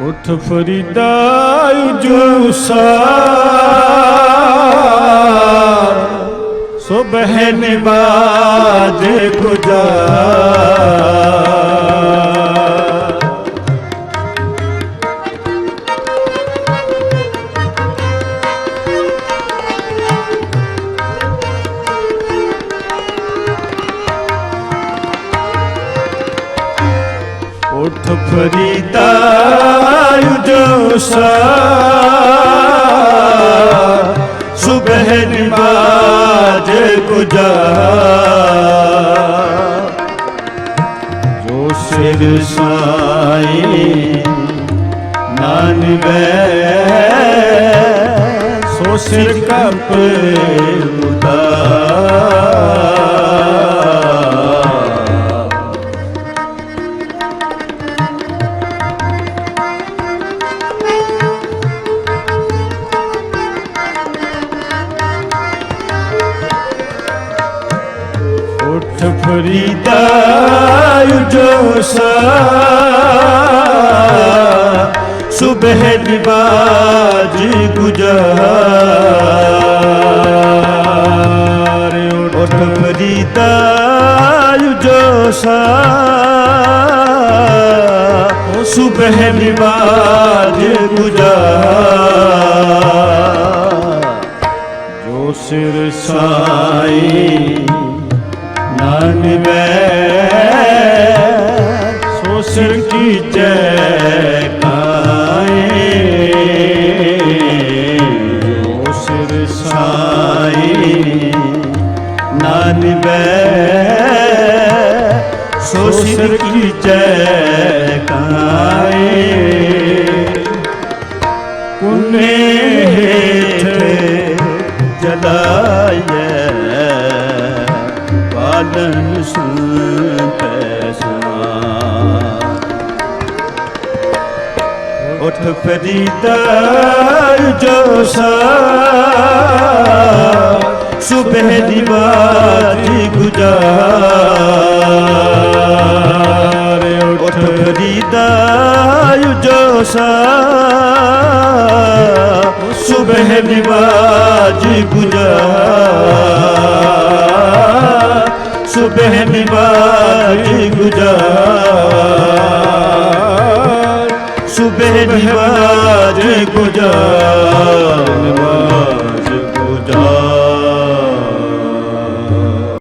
ਉਠ ਫਰੀਦਾ ਜੂਸਾ ਸੁਬਹ ਨਿਵਾਜ ਗੁਜ਼ਾਰ ਉਠ ਫਰੀਦਾ ਜੂਸਾ ਸੁਬਹ ਨਿਵਾਜ ਗੁਜ਼ਾਰ ਜੋ ਸਿਰ ਸਾਈ, ਨਾਨ ਬੈ ਸੋ ਸਿਰ ਕਪ ਉਤਾਰ। ਉਠ ਫਰੀਦਾ ਜੋਸਾ ਸੁਬਹ ਨਿਵਾਜ ਗੁਜ਼ਾਰ। ਉਠ ਫਰੀਦਾ ਜੋਸਾ ਸੁਬਹ ਨਿਵਾਜ ਗੁਜ਼ਾਰ। ਜੋ ਸਿਰ ਸਾਈ ਨਾਨ ਮੈਂ ਸੋ ਸਿਰ ਕੀ ਜੈ ਕਾਏ ਜੋ ਸਿਰ ਸਾਈ ਨਾਨ ਸੋ ਸਿਰ ਕੀ ਜੈ ਕਾਏ ਪਾਲਨ ਸੁਨਤੈ ਸਮਾਨ ਉਠ ਫਰੀਦਾ ਜੋਸਾ ਸੁਬਹ ਦੀ ਬਾਤੀ ਗੁਜ਼ਾਰ। ਉਠ ਫਰੀਦਾ ਜੋਸਾ ਸੁਬਹ ਸੁਬਹ ਦੀ